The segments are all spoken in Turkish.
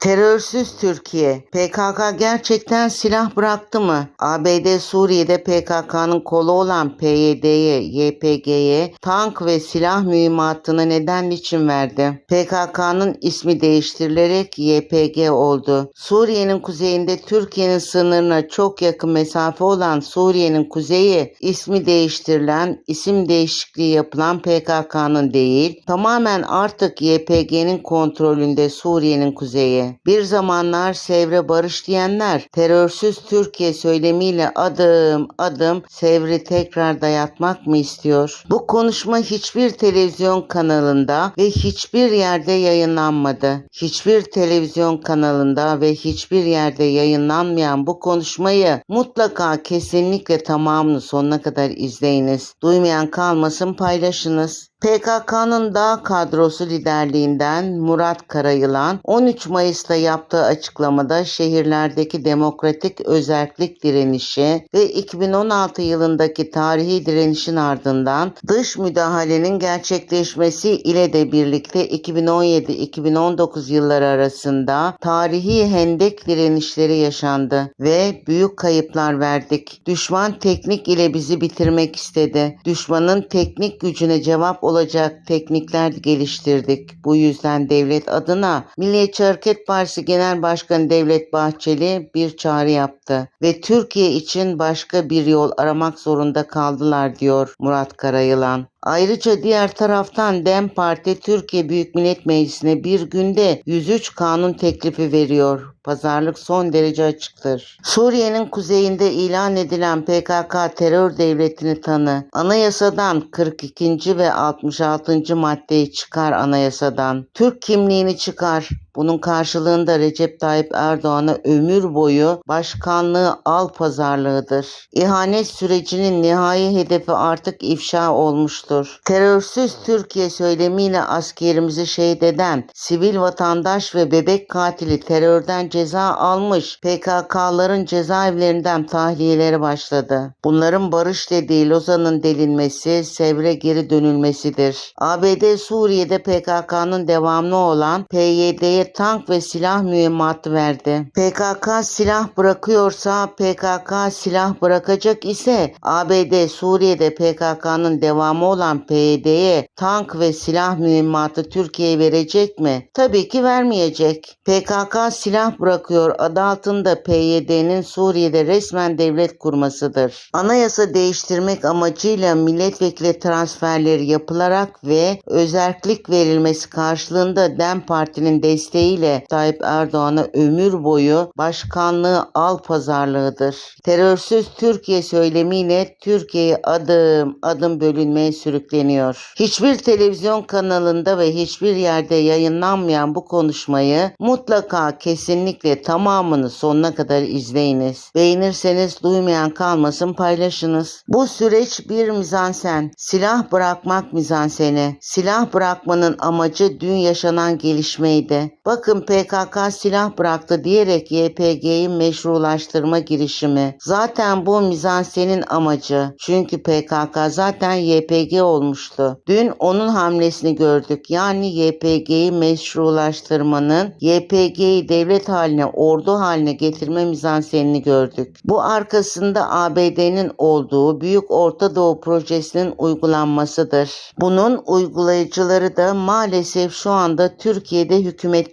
Terörsüz Türkiye. PKK gerçekten silah bıraktı mı? ABD Suriye'de PKK'nın kolu olan PYD'ye, YPG'ye tank ve silah mühimmatını neden için verdi? PKK'nın ismi değiştirilerek YPG oldu. Suriye'nin kuzeyinde Türkiye'nin sınırına çok yakın mesafe olan Suriye'nin kuzeyi ismi değiştirilen, isim değişikliği yapılan PKK'nın değil, tamamen artık YPG'nin kontrolünde Suriye'nin kuzeyi. Bir zamanlar Sevre barış diyenler terörsüz Türkiye söylemiyle adım adım Sevri tekrar dayatmak mı istiyor? Bu konuşma hiçbir televizyon kanalında ve hiçbir yerde yayınlanmadı. Hiçbir televizyon kanalında ve hiçbir yerde yayınlanmayan bu konuşmayı mutlaka kesinlikle tamamını sonuna kadar izleyiniz. Duymayan kalmasın paylaşınız. PKK'nın dağ kadrosu liderliğinden Murat Karayılan 13 Mayıs'ta yaptığı açıklamada şehirlerdeki demokratik özerklik direnişi ve 2016 yılındaki tarihi direnişin ardından dış müdahalenin gerçekleşmesi ile de birlikte 2017-2019 yılları arasında tarihi hendek direnişleri yaşandı ve büyük kayıplar verdik. Düşman teknik ile bizi bitirmek istedi. Düşmanın teknik gücüne cevap olacak teknikler geliştirdik. Bu yüzden devlet adına Milliyetçi Hareket Partisi Genel Başkanı Devlet Bahçeli bir çağrı yaptı ve Türkiye için başka bir yol aramak zorunda kaldılar diyor Murat Karayılan. Ayrıca diğer taraftan DEM Parti Türkiye Büyük Millet Meclisi'ne bir günde 103 kanun teklifi veriyor. Pazarlık son derece açıktır. Suriye'nin kuzeyinde ilan edilen PKK terör devletini tanı. Anayasadan 42. ve 66. maddeyi çıkar anayasadan. Türk kimliğini çıkar. Bunun karşılığında Recep Tayyip Erdoğan'a ömür boyu başkanlığı al pazarlığıdır. İhanet sürecinin nihai hedefi artık ifşa olmuştur. Terörsüz Türkiye söylemiyle askerimizi şehit eden sivil vatandaş ve bebek katili terörden ceza almış PKK'ların cezaevlerinden tahliyeleri başladı. Bunların barış dediği Lozan'ın delinmesi, Sevr'e geri dönülmesidir. ABD Suriye'de PKK'nın devamlı olan PYD'ye tank ve silah mühimmatı verdi. PKK silah bırakıyorsa PKK silah bırakacak ise ABD Suriye'de PKK'nın devamı olan PYD'ye tank ve silah mühimmatı Türkiye'ye verecek mi? Tabii ki vermeyecek. PKK silah bırakıyor adı altında PYD'nin Suriye'de resmen devlet kurmasıdır. Anayasa değiştirmek amacıyla milletvekili transferleri yapılarak ve özerklik verilmesi karşılığında DEM Parti'nin desteğiyle Tayyip Erdoğan'a ömür boyu başkanlığı al pazarlığıdır. Terörsüz Türkiye söylemiyle Türkiye adım adım bölünmeye sürükleniyor. Hiçbir televizyon kanalında ve hiçbir yerde yayınlanmayan bu konuşmayı mutlaka kesinlikle tamamını sonuna kadar izleyiniz. Beğenirseniz duymayan kalmasın paylaşınız. Bu süreç bir mizansen. Silah bırakmak mizanseni. Silah bırakmanın amacı dün yaşanan gelişmeydi. Bakın PKK silah bıraktı diyerek YPG'yi meşrulaştırma girişimi. Zaten bu mizansenin amacı. Çünkü PKK zaten YPG olmuştu. Dün onun hamlesini gördük. Yani YPG'yi meşrulaştırmanın YPG'yi devlet haline, ordu haline getirme mizansenini gördük. Bu arkasında ABD'nin olduğu Büyük Orta Doğu Projesi'nin uygulanmasıdır. Bunun uygulayıcıları da maalesef şu anda Türkiye'de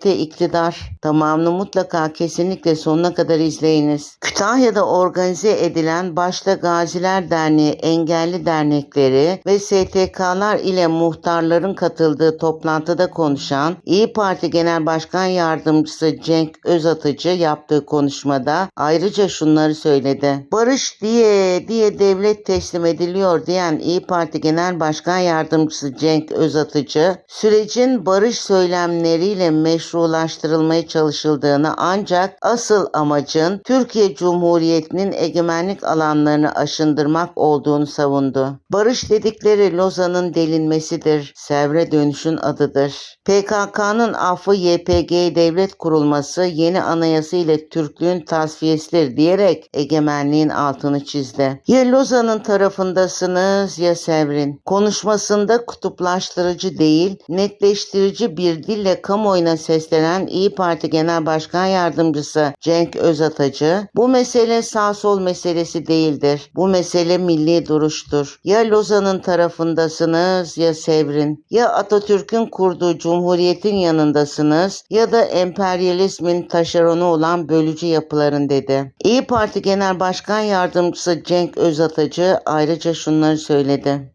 hükümette iktidar. Tamamını mutlaka kesinlikle sonuna kadar izleyiniz. Kütahya'da organize edilen başta Gaziler Derneği, engelli dernekleri ve STK'lar ile muhtarların katıldığı toplantıda konuşan İyi Parti Genel Başkan Yardımcısı Cenk Özatıcı yaptığı konuşmada ayrıca şunları söyledi. Barış diye diye devlet teslim ediliyor diyen İyi Parti Genel Başkan Yardımcısı Cenk Özatıcı sürecin barış söylemleriyle meşrulaştırılmaya çalışıldığını ancak asıl amacın Türkiye Cumhuriyeti'nin egemenlik alanlarını aşındırmak olduğunu savundu. Barış dedikleri Lozan'ın delinmesidir, Sevre dönüşün adıdır. PKK'nın affı YPG devlet kurulması yeni anayasa ile Türklüğün tasfiyesidir diyerek egemenliğin altını çizdi. Ya Lozan'ın tarafındasınız ya Sevr'in. Konuşmasında kutuplaştırıcı değil, netleştirici bir dille kamuoyuna ses seslenen İyi Parti Genel Başkan Yardımcısı Cenk Özatacı, bu mesele sağ sol meselesi değildir. Bu mesele milli duruştur. Ya Lozan'ın tarafındasınız ya Sevr'in. Ya Atatürk'ün kurduğu cumhuriyetin yanındasınız ya da emperyalizmin taşeronu olan bölücü yapıların dedi. İyi Parti Genel Başkan Yardımcısı Cenk Özatacı ayrıca şunları söyledi.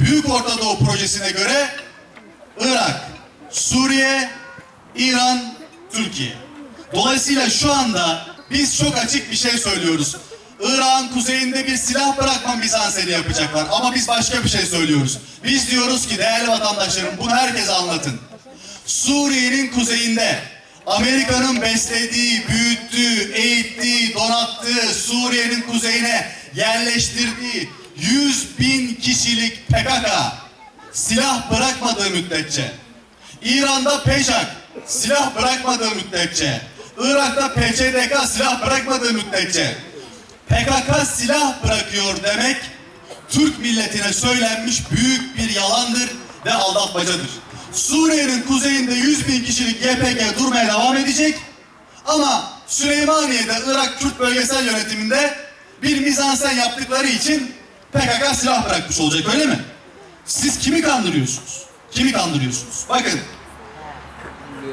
Büyük Orta Doğu Projesi'ne göre Irak, Suriye, İran, Türkiye. Dolayısıyla şu anda biz çok açık bir şey söylüyoruz. Irak'ın kuzeyinde bir silah bırakma Bizans'ını yapacaklar. Ama biz başka bir şey söylüyoruz. Biz diyoruz ki değerli vatandaşlarım bunu herkese anlatın. Suriye'nin kuzeyinde Amerika'nın beslediği, büyüttüğü, eğittiği, donattığı, Suriye'nin kuzeyine yerleştirdiği 100 bin kişilik PKK silah bırakmadığı müddetçe, İran'da PEJAK silah bırakmadığı müddetçe, Irak'ta PCDK silah bırakmadığı müddetçe, PKK silah bırakıyor demek Türk milletine söylenmiş büyük bir yalandır ve aldatmacadır. Suriye'nin kuzeyinde 100 bin kişilik YPG durmaya devam edecek ama Süleymaniye'de Irak Kürt bölgesel yönetiminde bir mizansen yaptıkları için PKK silah bırakmış olacak öyle mi? Siz kimi kandırıyorsunuz? Kimi kandırıyorsunuz? Bakın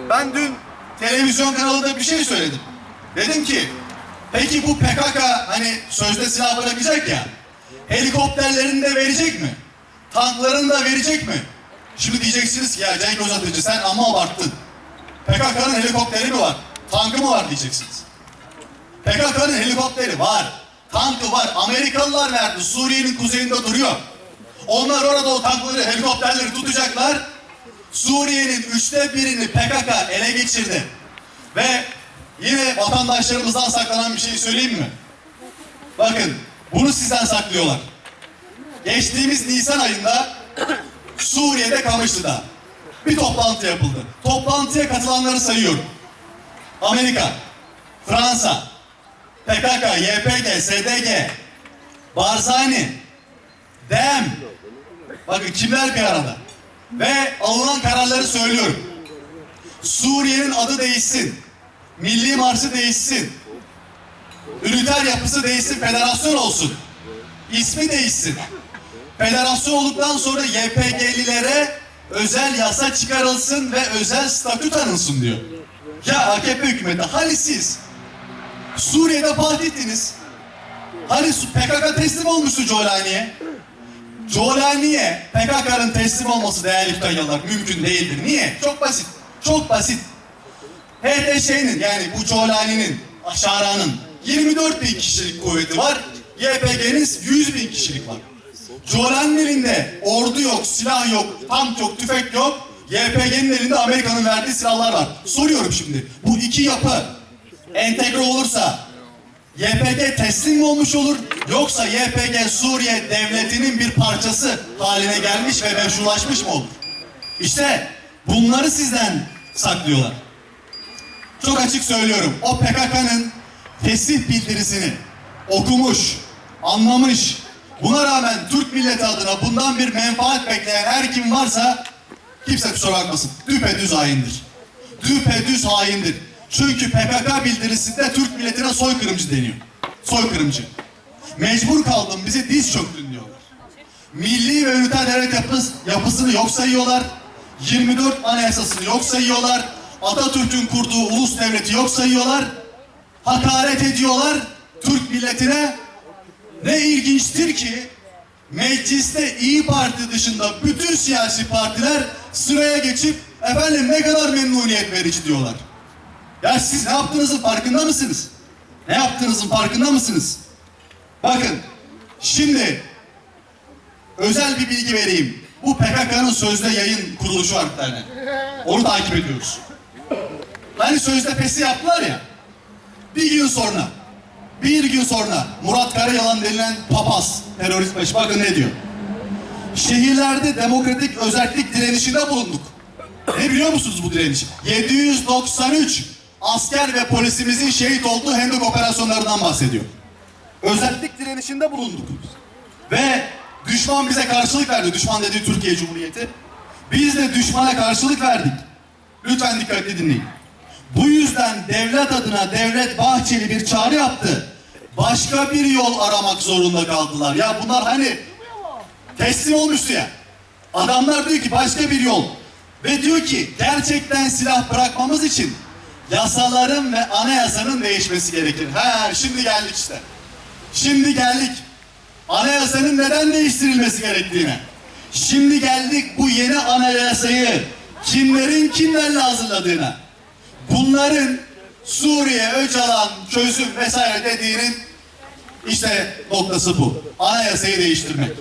ben dün televizyon kanalında bir şey söyledim. Dedim ki peki bu PKK hani sözde silah bırakacak ya helikopterlerini de verecek mi? Tanklarını da verecek mi? Şimdi diyeceksiniz ki ya Cenk Özatıcı sen ama abarttın. PKK'nın helikopteri mi var? Tankı mı var diyeceksiniz. PKK'nın helikopteri var. Tankı var. Amerikalılar verdi. Suriye'nin kuzeyinde duruyor. Onlar orada o tankları, helikopterleri tutacaklar. Suriye'nin üçte birini PKK ele geçirdi. Ve yine vatandaşlarımızdan saklanan bir şey söyleyeyim mi? Bakın bunu sizden saklıyorlar. Geçtiğimiz Nisan ayında Suriye'de Kamışlı'da bir toplantı yapıldı. Toplantıya katılanları sayıyorum. Amerika, Fransa, PKK, YPG, SDG, Barzani, DEM. Bakın kimler bir arada. Ve alınan kararları söylüyorum. Suriye'nin adı değişsin. Milli marşı değişsin. Üniter yapısı değişsin, federasyon olsun. İsmi değişsin. Federasyon olduktan sonra YPG'lilere özel yasa çıkarılsın ve özel statü tanınsın diyor. Ya AKP hükümeti hani siz Suriye'de fatihtiniz. Hani PKK teslim olmuştu Colani'ye. Colani'ye PKK'nın teslim olması değerli Kütahyalılar mümkün değildir. Niye? Çok basit. Çok basit. HTŞ'nin yani bu Colani'nin, Aşara'nın 24 bin kişilik kuvveti var. YPG'nin 100 bin kişilik var. Colani'nin elinde ordu yok, silah yok, tank yok, tüfek yok. YPG'nin elinde Amerika'nın verdiği silahlar var. Soruyorum şimdi. Bu iki yapı entegre olursa YPG teslim mi olmuş olur yoksa YPG Suriye devletinin bir parçası haline gelmiş ve meşrulaşmış mı olur? İşte bunları sizden saklıyorlar. Çok açık söylüyorum. O PKK'nın fesih bildirisini okumuş, anlamış, buna rağmen Türk milleti adına bundan bir menfaat bekleyen her kim varsa kimse kusura bakmasın. Düpedüz haindir. Düpedüz haindir. Çünkü PKK bildirisinde Türk milletine soykırımcı deniyor. Soykırımcı. Mecbur kaldım bizi diz çöktün diyorlar. Milli ve üniter devlet yapıs, yapısını yok sayıyorlar. 24 anayasasını yok sayıyorlar. Atatürk'ün kurduğu ulus devleti yok sayıyorlar. Hakaret ediyorlar Türk milletine. Ne ilginçtir ki mecliste İyi Parti dışında bütün siyasi partiler sıraya geçip efendim ne kadar memnuniyet verici diyorlar. Ya siz ne yaptığınızın farkında mısınız? Ne yaptığınızın farkında mısınız? Bakın şimdi özel bir bilgi vereyim. Bu PKK'nın sözde yayın kuruluşu var bir tane. Onu takip ediyoruz. Hani sözde pesi yaptılar ya. Bir gün sonra, bir gün sonra Murat Karayalan denilen papaz, terörist başı bakın ne diyor. Şehirlerde demokratik özellik direnişinde bulunduk. Ne biliyor musunuz bu direniş? 793 asker ve polisimizin şehit olduğu Hendek operasyonlarından bahsediyor. Özellik direnişinde bulunduk. Ve düşman bize karşılık verdi. Düşman dediği Türkiye Cumhuriyeti. Biz de düşmana karşılık verdik. Lütfen dikkatli dinleyin. Bu yüzden devlet adına devlet Bahçeli bir çağrı yaptı. Başka bir yol aramak zorunda kaldılar. Ya bunlar hani teslim olmuştu ya. Adamlar diyor ki başka bir yol. Ve diyor ki gerçekten silah bırakmamız için yasaların ve anayasanın değişmesi gerekir. He şimdi geldik işte. Şimdi geldik. Anayasanın neden değiştirilmesi gerektiğine. Şimdi geldik bu yeni anayasayı kimlerin kimlerle hazırladığına. Bunların Suriye, Öcalan, çözüm vesaire dediğinin işte noktası bu. Anayasayı değiştirmek.